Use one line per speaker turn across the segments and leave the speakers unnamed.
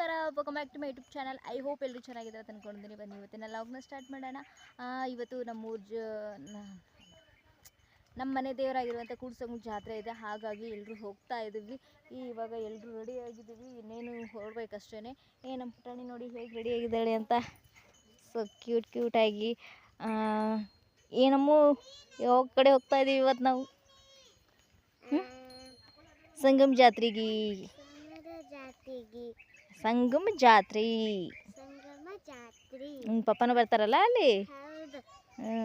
ನಮಸ್ಕಾರ welcome back to my YouTube channel I hope ಎಲ್ಲರೂ ಚೆನ್ನಾಗಿದ್ದಾರೆ ಅಂತ ಬನ್ನಿ, ಇವತ್ತಿನ ಲಾಗ್ನ ಸ್ಟಾರ್ಟ್ ಮಾಡೋಣ. ಇವತ್ತು ನಮ್ಮ ಊರ್ ಜ ನಮ್ಮ ಮನೆ ದೇವರಾಗಿರುವಂಥ ಕೂಡ್ಸಂಗ್ ಜಾತ್ರೆ ಇದೆ. ಹಾಗಾಗಿ ಎಲ್ಲರೂ ಹೋಗ್ತಾ ಇದ್ದೀವಿ. ಇವಾಗ ಎಲ್ಲರೂ ರೆಡಿ ಆಗಿದ್ದೀವಿ. ಇನ್ನೇನು ಹೊರಡ್ಬೇಕಷ್ಟೇ ಏ ನಮ್ಮ ಪುಟಾಣಿ ನೋಡಿ ಹೇಗೆ ರೆಡಿ ಆಗಿದ್ದಾಳೆ ಅಂತ. ಸೊ ಕ್ಯೂಟ್ ಕ್ಯೂಟಾಗಿ ಏನಮ್ಮು ಯಾವ ಕಡೆ ಹೋಗ್ತಾ ಇದ್ದೀವಿ ಇವತ್ತು ನಾವು? ಸಂಗಮ್ ಜಾತ್ರೆಗೆ.
ಜಾತಿಗೆ
ಸಂಗಮ ಜಾತ್ರೆ. ಹ್ಮ್ ಪಪ್ಪನ ಬರ್ತಾರಲ್ಲ ಅಲ್ಲಿ? ಹ್ಞೂ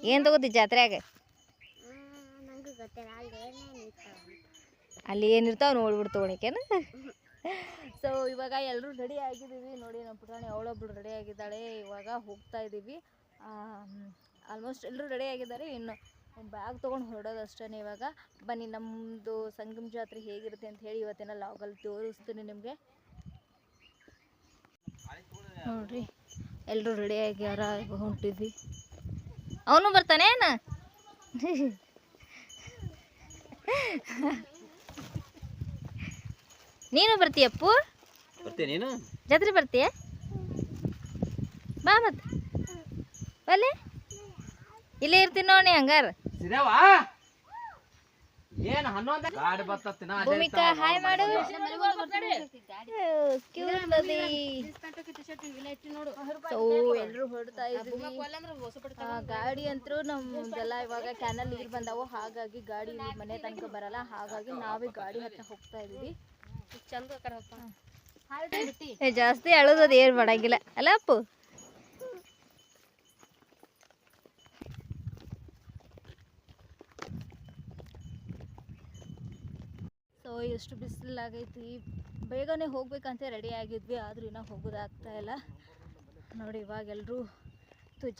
ಏನು ತಗೋತಿ ಜಾತ್ರೆಯಾಗ?
ಅಲ್ಲಿ
ಏನಿರ್ತಾವೆ ನೋಡ್ಬಿಟ್ಟು ತೊಗೊಳಕೇನು ಸೊ ಇವಾಗ ಎಲ್ಲರೂ ರೆಡಿ ಆಗಿದ್ದೀವಿ. ನೋಡಿ ನಮ್ಮ ಪುಟಾಣಿ ಅವಳೊಬ್ಳು ರೆಡಿ ಆಗಿದ್ದಾಳೆ. ಇವಾಗ ಹೋಗ್ತಾ ಇದ್ದೀವಿ ಆಲ್ಮೋಸ್ಟ್ ಎಲ್ಲರೂ ರೆಡಿ ಆಗಿದ್ದಾರೆ. ಇನ್ನು ಬ್ಯಾಗ್ ತೊಗೊಂಡು ಹೊರಡೋದಷ್ಟೇ ಇವಾಗ. ಬನ್ನಿ ನಮ್ಮದು ಸಂಗಮ ಜಾತ್ರೆ ಹೇಗಿರುತ್ತೆ ಅಂತ ಹೇಳಿ ಇವತ್ತಿನ ಲಾಗಲ್ಲಿ ತೋರಿಸ್ತೀನಿ ನಿಮಗೆ. ನೋಡ್ರಿ. ಎಲ್ಲರೂ ರೆಡಿ ಆಗ್ಯಾರ ಹೊಂಟಿದ್ವಿ. ಅವನು ಬರ್ತಾನೆ ಏನ? ನೀನು ಬರ್ತೀಯಪ್ಪು
ಬರ್ತೀನಿ ನೀನು?
ಜಾತ್ರೆ ಬರ್ತೀಯ? ಬಾ ಮತ್ತೆ. ಬಲ್ಲಿ ಇಲ್ಲೇ ಇರ್ತೀನಿ ನೋಡಿ ಹಂಗಾರ.
ಸಿದೇವಾ ಏನು ಹನ್ನೊಂದು? ಗಾಡಿ
ಭೂಮಿಕಾ ಹಾಯ್ ಮಾಡು. ಕ್ಯೂಟ್ ಬದಿ ಸೊ ಎಲ್ಲರೂ ಹೊರಡ್ತಾ ಇದ್ವಿ ಗಾಡಿ ಅಂತೂ ನಮ್ದೆಲ್ಲ ಇವಾಗ ಕ್ಯಾನಲ್ ನೀರು ಬಂದಾವು. ಹಾಗಾಗಿ ಗಾಡಿ ಮನೆ ತನಕ ಬರಲ್ಲ. ಹಾಗಾಗಿ ನಾವೇ ಗಾಡಿ ಹತ್ರ ಹೋಗ್ತಾ ಇದೀವಿ. ಏ, ಜಾಸ್ತಿ ಅಳೋದು ಏನ್ ಮಾಡಂಗಿಲ್ಲ. ಅಲ್ಲ ಅಪ್ಪು ಸೊ ಎಷ್ಟು ಬಿಸಿಲಾಗೈತಿ. ಬೇಗನೆ ಹೋಗ್ಬೇಕಂತ ರೆಡಿ ಆಗಿದ್ವಿ ಆದ್ರೂ ಇನ್ನೂ ಹೋಗೋದಾಗ್ತಾ ಇಲ್ಲ. ನೋಡಿ ಇವಾಗ ಎಲ್ಲರೂ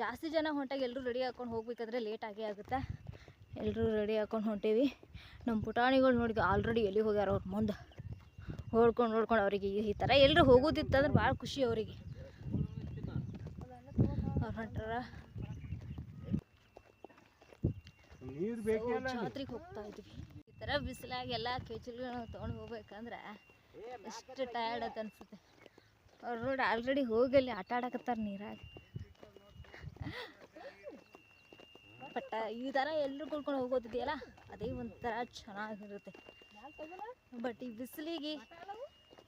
ಜಾಸ್ತಿ ಜನ ಹೊಂಟಾಗ ಎಲ್ಲರೂ ರೆಡಿ ಹಾಕೊಂಡು ಹೋಗ್ಬೇಕಾದ್ರೆ ಲೇಟ್ ಆಗೇ ಆಗುತ್ತೆ. ಎಲ್ಲರೂ ರೆಡಿ ಹಾಕೊಂಡು ಹೊಂಟೀವಿ. ನಮ್ಮ ಪುಟಾಣಿಗಳು ನೋಡಿ ಆಲ್ರೆಡಿ ಎಲ್ಲಿ ಹೋಗ್ಯಾರ ಅವ್ರ ಮುಂದೆ? ಓಡ್ಕೊಂಡು ನೋಡ್ಕೊಂಡು ಅವರಿಗೆ ಈ ಥರ ಎಲ್ಲರೂ ಹೋಗೋದಿತ್ತಂದ್ರೆ ಭಾಳ ಖುಷಿ ಅವರಿಗೆ. ಅವ್ರು ಹೊಂಟಾರ ಜಾತ್ರೆಗೆ ಹೋಗ್ತಾ ಇದ್ವಿ. ಥರ ಬಿಸಿಲಾಗಿ ಎಲ್ಲ ಕೆಚಲುಗಳನ್ನ ತೊಗೊಂಡು ಹೋಗ್ಬೇಕಂದ್ರೆ ಎಷ್ಟು ಟಯರ್ಡ್ ಅಂತ ಅನ್ಸುತ್ತೆ. ಅವ್ರು ನೋಡಿ ಆಲ್ರೆಡಿ ಹೋಗಿ ಅಲ್ಲಿ ಆಟ ಆಡಕತ್ತಾರ ನೀರಾಗ. ಬಟ್ ಈ ಥರ ಎಲ್ಲರೂ ಕುಳ್ಕೊಂಡು ಹೋಗೋದಿದೆಯಲ್ಲ ಅದೇ ಒಂಥರ ಚೆನ್ನಾಗಿರುತ್ತೆ. ಬಟ್ ಈ ಬಿಸಿಲಿಗೆ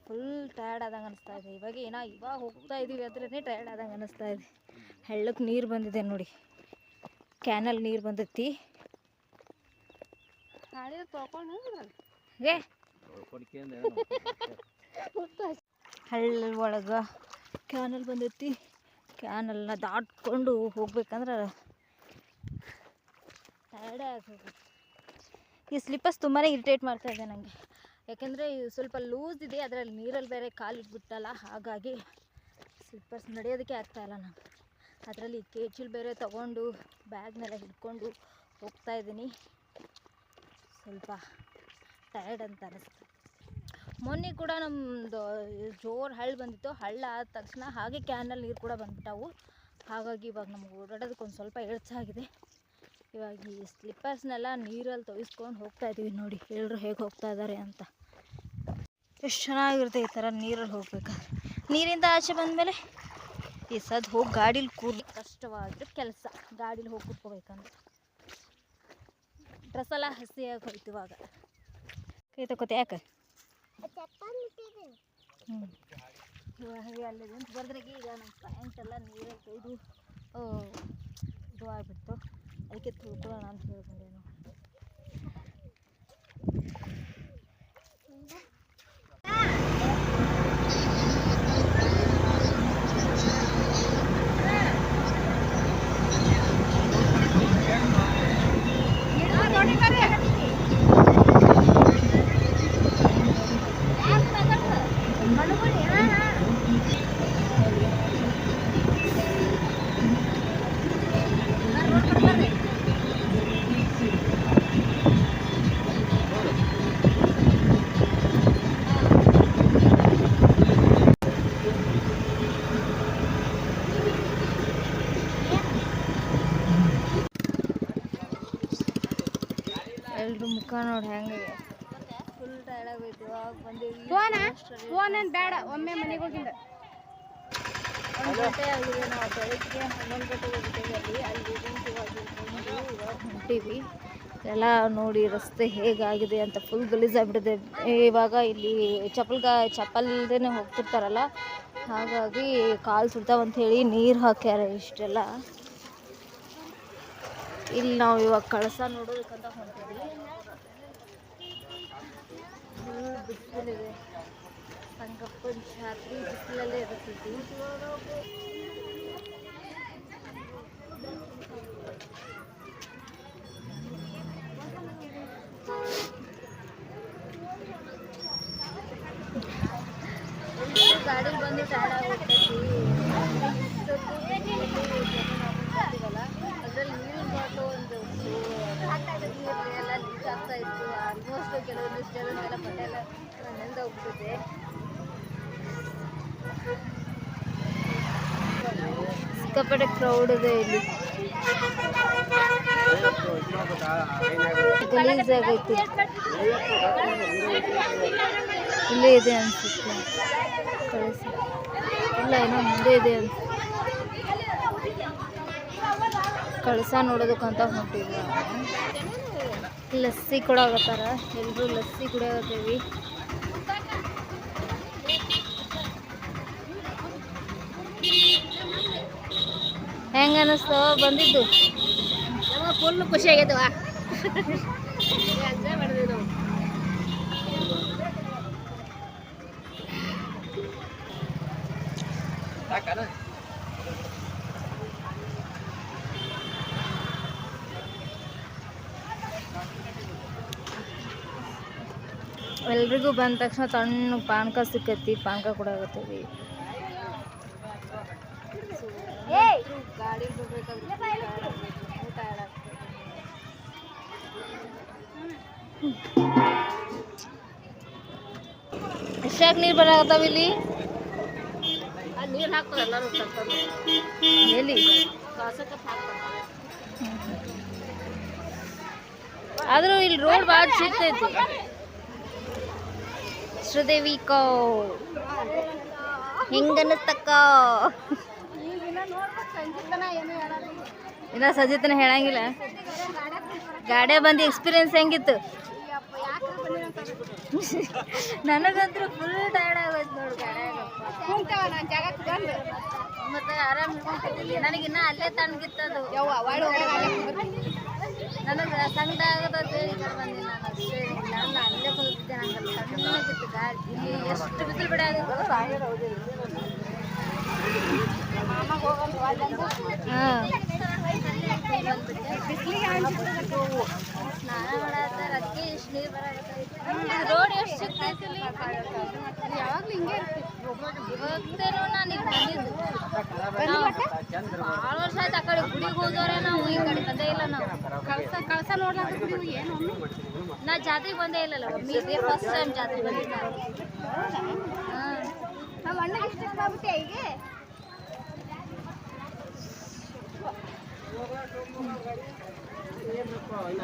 ಫುಲ್ ಟಯರ್ಡ್ ಆದಂಗೆ ಅನಿಸ್ತಾ ಇದೆ. ಇವಾಗ ಏನೋ ಇವಾಗ ಹೋಗ್ತಾ ಇದ್ದೀವಿ ಅದ್ರೇ ಟಯರ್ಡ್ ಆದಂಗೆ ಅನಿಸ್ತಾ ಇದೆ. ಹಳ್ಳಕ್ಕೆ ನೀರು ಬಂದಿದೆ ನೋಡಿ. ಕ್ಯಾನಲ್ ನೀರು ಬಂದೈತಿ. ಏ. ಹಳ್ಳ ಒಳಗೆ ಕ್ಯಾನಲ್ ಬಂದೈತಿ. ಕ್ಯಾನಲ್ನ ದಾಟ್ಕೊಂಡು ಹೋಗ್ಬೇಕಂದ್ರೆ ಟಯರ್ಡೇ ಈ ಸ್ಲಿಪ್ಪರ್ಸ್ ತುಂಬಾ ಇರಿಟೇಟ್ ಮಾಡ್ತಾ ಇದೆ ನನಗೆ ಯಾಕೆಂದರೆ ಸ್ವಲ್ಪ ಲೂಸ್ ಇದೆ ಅದರಲ್ಲಿ ನೀರಲ್ಲಿ ಬೇರೆ ಕಾಲು ಇಟ್ಬಿಟ್ಟಲ್ಲ ಹಾಗಾಗಿ ಸ್ಲಿಪ್ಪರ್ಸ್ ನಡೆಯೋದಕ್ಕೆ ಆಗ್ತಾ ಇಲ್ಲ ನಾನು ಅದರಲ್ಲಿ ಕೇಚಿಲ್ ಬೇರೆ ತಗೊಂಡು ಬ್ಯಾಗ್ನೆಲ್ಲ ಹಿಡ್ಕೊಂಡು ಹೋಗ್ತಾ ಇದ್ದೀನಿ. ಸ್ವಲ್ಪ ಟಯರ್ಡ್ ಅಂತ ಅನಿಸ್ತು. ಮೊನ್ನೆ ಕೂಡ ನಮ್ಮದು ಜೋರು ಹಳ್ಳ ಬಂದಿತ್ತು. ಹಳ್ಳ ಆದ ತಕ್ಷಣ ಹಾಗೆ ಕ್ಯಾನಲ್ಲಿ ನೀರು ಕೂಡ ಬಂದ್ಬಿಟ್ಟವು. ಹಾಗಾಗಿ ಇವಾಗ ನಮ್ಗೆ ಓಡಾಡೋದಕ್ಕೆ ಒಂದು ಸ್ವಲ್ಪ ಎಳ್ಚಾಗಿದೆ ಇವಾಗ ಈ ಸ್ಲಿಪ್ಪರ್ಸ್ನೆಲ್ಲ ನೀರಲ್ಲಿ ತೊಯಿಸ್ಕೊಂಡು ಹೋಗ್ತಾ ಇದ್ದೀವಿ ನೋಡಿ ಎಲ್ಲರೂ ಹೇಗೆ ಹೋಗ್ತಾ ಇದ್ದಾರೆ ಅಂತ. ಎಷ್ಟು ಚೆನ್ನಾಗಿರುತ್ತೆ ಈ ಥರ ನೀರಲ್ಲಿ ಹೋಗ್ಬೇಕಾದ್ರೆ ನೀರಿಂದ ಆಚೆ ಬಂದಮೇಲೆ ಈ ಸದ್ ಹೋಗಿ ಗಾಡೀಲಿ ಕೂರ್ಲಿ. ಕಷ್ಟವಾದ ಕೆಲಸ, ಗಾಡೀಲಿ ಹೋಗಿ ಕೂತ್ಕೋಬೇಕಂದ್ರೆ ಡ್ರೆಸ್ ಎಲ್ಲ ಹಸಿಯಾಗಿ ಹೋಯ್ತು ಇವಾಗ ಕೈ ತಗೋತೆ ಯಾಕೆ? ಹ್ಞೂ ಇವಾಗ ಅಲ್ಲಿ ನಿಂತು ಬರ್ದ್ರಾಗೆ ಈಗ ನಮ್ಮ ಪ್ಯಾಂಟ್ ಎಲ್ಲ ನೀರಾಗಿ ಇದು ಇದು ಆಗಿಬಿಡ್ತು. ಅದಕ್ಕೆ ತಿಳ್ಕೊಳ್ಳೋಣ ಅಂತ ಹೇಳ್ಕೊಂಡೇನು ನೋಡಿ ಹೆಂಗೆ. ಫುಲ್ ಟಯರ್ಡ್ ಆಗೋಯ್ತು ಇವತ್ತು ಬಂದೀವಿ.
ಫೋನ? ಫೋನ್ ಏನು ಬೇಡ ಒಮ್ಮೆ ಮನೆಗೆ ಹೋಗಿಂದ.
ಒಂದು ಗಂಟೆ ಆಗಿದೆ ನಾವು ಬೆಳಗ್ಗೆ ಹನ್ನೊಂದು ಗಂಟೆಗೆ ಹೋಗಿದ್ದೇವೆ ಅಲ್ಲಿ ಅಲ್ಲಿ ನಿಂತು ಇವಾಗ ಇಲ್ಲಿ ಬಂದು ಇವಾಗ ಹೊಂಟೀವಿ ಎಲ್ಲ ನೋಡಿ ರಸ್ತೆ ಹೇಗಾಗಿದೆ ಅಂತ ಫುಲ್ ಗಲೀಜಾಗ್ಬಿಟ್ಟಿದೆ ಇವಾಗ ಇಲ್ಲಿ ಚಪ್ಪಲ್ ಚಪ್ಪಲ್ದೇ ಹೋಗ್ತಿರ್ತಾರಲ್ಲ ಹಾಗಾಗಿ ಕಾಲು ಸುಡ್ತಾವಂತ ಹೇಳಿ ನೀರು ಹಾಕ್ಯಾರ ಇಷ್ಟೆಲ್ಲ. ಇಲ್ಲಿ ನಾವು ಇವಾಗ ಕಳಸ ನೋಡೋದಕ್ಕಂತ ಹೊಂಟಿದ್ವಿ. ಬಿಸಿಲಿದೆ ಸಂಗಪ್ಪನ ಜಾತ್ರೆ ಬಿಸಿಲಲ್ಲೇ ಇರುತ್ತೈತಿ ಗಾಡಿ ಬಂದು ಟೈರ್ಡ್ ಆಗಿರ್ತೈತಿ ಹೋಗ್ಬಿಟ್ಟಿದೆ ಸಿಕ್ಕಾಪಟ್ಟೆ ಕ್ರೌಡ್ ಇದೆ ಇಲ್ಲಿ. ಗಲೀಜಾಗೈತಿ ಇಲ್ಲೇ ಇದೆ ಅನ್ಸುತ್ತೆ. ಕಳಿಸಿ. ಇಲ್ಲ ಏನೋ ಮುಂದೆ ಇದೆ ಅನ್ಸುತ್ತೆ. ಕಳಸ ನೋಡೋದಕ್ಕಂತ ಹೊಂಟಿದ್ವಿ ಲಸ್ಸಿ ಲಸ್ಸಿ ಕೊಡಾಕತ್ತಾರ ಎಲ್ಲರೂ ಲಸ್ಸಿ ಕುಡಿಯಾಕತ್ತೀವಿ ಹೆಂಗ ಅನಿಸ್ತು? ಬಂದಿದ್ದು?
ಫುಲ್ ಖುಷಿ ಆಗೈತವ
ಎಲ್ರಿಗೂ ಬಂದ ತಕ್ಷಣ ತಣ್ಣ ಪಾನಕ ಸಿಕ್ಕತಿ ಪಾನಕ ಕೊಡಾಕತ್ತೀವಿ ಗಾಡಿ ಎಷ್ಟಾಗಿ ನೀರು ಬರಾಕತ್ತಾವ ಇಲ್ಲಿ?
ನೀರು ಹಾಕ್ತಾರೆ ಎಲ್ಲರೂ
ಎಲ್ಲಿ? ಆದ್ರೂ ಇಲ್ಲಿ ರೋಡ್ ಭಾಳ ಸಿಗ್ತೈತಿ ಶ್ರೀದೇವಿ ಕೋ ಹೆಂಗನಸ್ತಕ್ಕ ಇನ್ನ ಸಜಿತನ ಹೇಳಂಗಿಲ್ಲ. ಗಾಡೆ ಬಂದು ಎಕ್ಸ್ಪೀರಿಯನ್ಸ್ ಹೆಂಗಿತ್ತು? ನನಗಂತೂ ಫುಲ್ ಟೈರ್ಡ್ ಆಗೋಯ್ತು ನೋಡು ಗಾಡ್ಯಾಗಪ್ಪ ಮತ್ತೆ ಆರಾಮ್ ನನಗೆ ನನಗಿನ್ನ ಅಲ್ಲೇ ತಣ್ಣಗಿತ್ತದು ನನಗೆ ಸಂಗಡ ಬಂದಿಲ್ಲ ನಾನು. ನಾನು ಅಲ್ಲೇ ಕುಳಿತಿದ್ದೆ ನಂಗೆ ತಣ್ಣಗಿತ್ತು ಗಾಳಿ ಇಲ್ಲಿ ಎಷ್ಟು ಬಿಸಿಲು ಬಿಡ ರೋಡ್ ಎಷ್ಟು
ಯಾವಾಗ್ಲೂ ಹಿಂಗೆ
ನಾನು ಬಂದಿದ್ದು ಭಾಳ ವರ್ಷ ಆ ಕಡೆ ನಾವು ಈ ಕಡೆ ಬಂದೇ ಇಲ್ಲ ನಾವು
ಕಳ್ಸ ಕಳ್ಸ ನೋಡ್ಲಾಕ
ನಾ ಜಾತ್ರೆಗೆ ಬಂದೇ ಇಲ್ಲಲ್ಲ ಒಮ್ಮೆ ಇದೇ ಫಸ್ಟ್ ಟೈಮ್ ಜಾತ್ರೆ ಬಂದಿದ್ದ
ನಮ್ಮ ಅಣ್ಣ ಇಷ್ಟ ಆಗ್ಬಿಟ್ಟೆ ಈಗ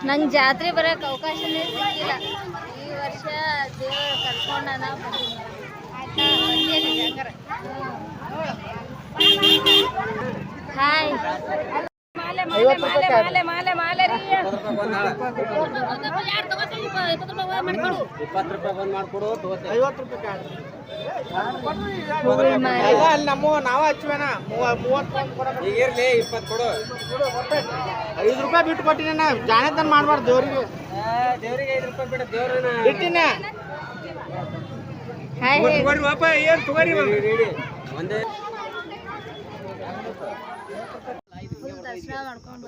ನಂಗೆ ಜಾತ್ರೆ ಬರೋಕ್ಕೆ ಅವಕಾಶನೇ ಸಿಕ್ಕಿಲ್ಲ. ಈ ವರ್ಷ ದೇವರು ಕರ್ಕೊಂಡನ ಹಾಯ್
ಇಪ್ಪತ್ತು ರೂಪಾಯಿ ಬಂದ್ ಮಾಡ್ಕೊಡು
ಐವತ್ತು ರೂಪಾಯಿ ನಮ್ಮ ನಾವ ಹಚ್ಚುವೇನ ಮೂವತ್ತು
ಈಗ ಇರ್ಲಿ ಇಪ್ಪತ್ತು ಕೊಡು
ಐದು ರೂಪಾಯಿ ಬಿಟ್ಟು ಕೊಟ್ಟಿನ ಜಾಣತನ ಮಾಡ್ಬಾರ್ದು ದೇವ್ರಿಗೆ
ದೇವ್ರಿಗೆ ಐದು ರೂಪಾಯಿ ಬಿಡ ದೇವ್ರನ್ನ
ಬಿಟ್ಟಿನ
ಹಾಯ್
ತಗೋರಿ
ಒಂದೇ
ಫುಲ್ ದರ್ಶನ ಮಾಡ್ಕೊಂಡು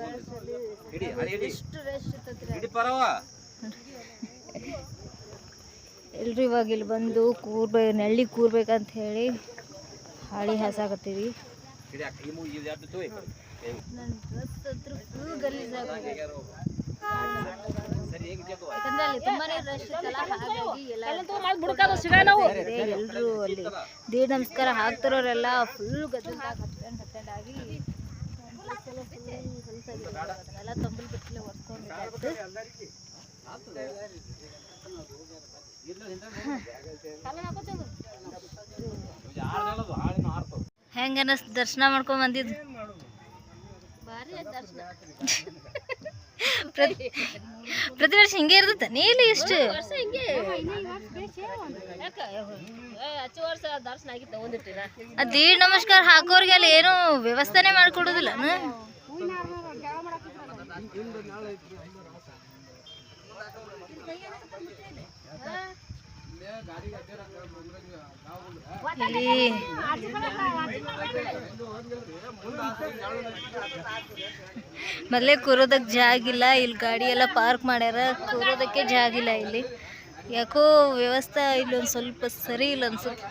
ಎಷ್ಟು ಎಲ್ರು ಇವಾಗ ಇಲ್ಲಿ ಬಂದು ಕೂರ್ಬೇ ನೆಳ್ಳಿ ಕೂರ್ಬೇಕಂತ ಹೇಳಿ ಹಾಳಿ ಹಾಸಾಕತ್ತೀವಿ
ಎಲ್ರು.
ನನ್ನ ಡ್ರೆಸ್ ಹತ್ರ ಫುಲ್ ಗಲೀಜಾಗಿದೆ? ಯಾಕಂದ್ರೆ ಅಲ್ಲಿ ತುಂಬಾನೇ ರಶ್ ಇತ್ತಲ್ಲ ಹಾಗಾಗಿ ಎಲ್ಲ ಎಲ್ಲರೂ ಅಲ್ಲಿ ದೇವ್ರ ನಮಸ್ಕಾರ ಹಾಕ್ತಿರೋರೆಲ್ಲ ಫುಲ್ ಗದ್ದಲ್ದಾಗ ಅದನ್ನೆಲ್ಲ ತಂಬಲ್ ಬಿಟ್ಟಲೆ ಬಂದಿದ್ದು ಹೆಂಗ. ಅನಸ್ ದರ್ಶನ ಮಾಡ್ಕೊಂಡ್ ಬಂದಿದ್ದು ಪ್ರತಿ ಪ್ರತಿ ವರ್ಷ ಹಿಂಗೆ ಇರ್ತೈತೆ ನೀಲಿ ಎಷ್ಟು? ಇಷ್ಟು ಹಿಂಗೆ. ದೀಡ್ ನಮಸ್ಕಾರ ಹಾಕೋರಿಗೆ ಅಲ್ಲಿ ಏನು ವ್ಯವಸ್ಥೆನೆ ಮಾಡ್ಕೊಡೋದಿಲ್ಲ ಮೊದಲೇ ಕೂರೋದಕ್ಕೆ ಜಾಗಿಲ್ಲ ಇಲ್ಲಿ ಗಾಡಿ ಎಲ್ಲ ಪಾರ್ಕ್ ಮಾಡ್ಯಾರ, ಕೂರೋದಕ್ಕೆ ಜಾಗಿಲ್ಲ ಇಲ್ಲಿ. ಯಾಕೋ ವ್ಯವಸ್ಥೆ ಇಲ್ಲೊಂದು ಸ್ವಲ್ಪ, ಸರಿ ಇಲ್ಲ ಅನ್ಸುತ್ತೆ.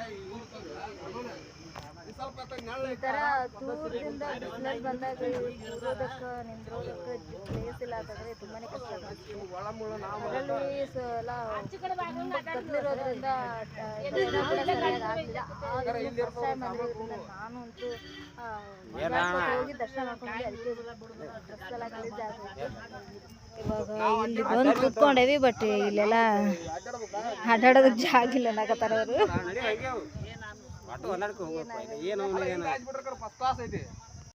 ಈ ಥರ ದೂರದಿಂದ ಬಿಸ್ನೆಸ್ ಬಂದಾಗ ಕೂರೋದಕ್ಕೆ ನಿಂದ್ರೋದಕ್ಕೆ ಪ್ಲೇಸ್ ಇಲ್ಲ ಅಂತಂದರೆ ತುಂಬಾ ಕಷ್ಟ ಆಗುತ್ತೆ ಅದರಲ್ಲಿ ಸ- ಎಲ್ಲ ಕದ್ಲಿರೋದ್ರಿಂದ ನಾನು ಅಂತೂ ಆ, ಮಂಗಳಾರಕ್ಕೆ ಹೋಗಿ ದರ್ಶನ ಮಾಡ್ಕೊಂಡು ಅದಕ್ಕೆ ಡ್ರೆಸ್ ಎಲ್ಲ ಗಲೀಜಾಗುತ್ತೆ. ಇವಾಗ ಇಲ್ಲಿ ಬಂದು ಕೂತ್ಕೊಂಡೇವಿ ಬಟ್ ಇಲ್ಲೆಲ್ಲ ಆಟಾಡೋದಕ್ಕೆ ಜಾಗ ಇಲ್ಲ ಅನ್ನಕತ್ತಾರ ಅವರು
ಒಟ್ಟು ಹೊನ್ನಾಡ್ಕೊ ಹೋಗ್ಬೇಕು. ಏನು ಏನು?
ಫಸ್ಟ್ ಕ್ಲಾಸ್ ಐತಿ.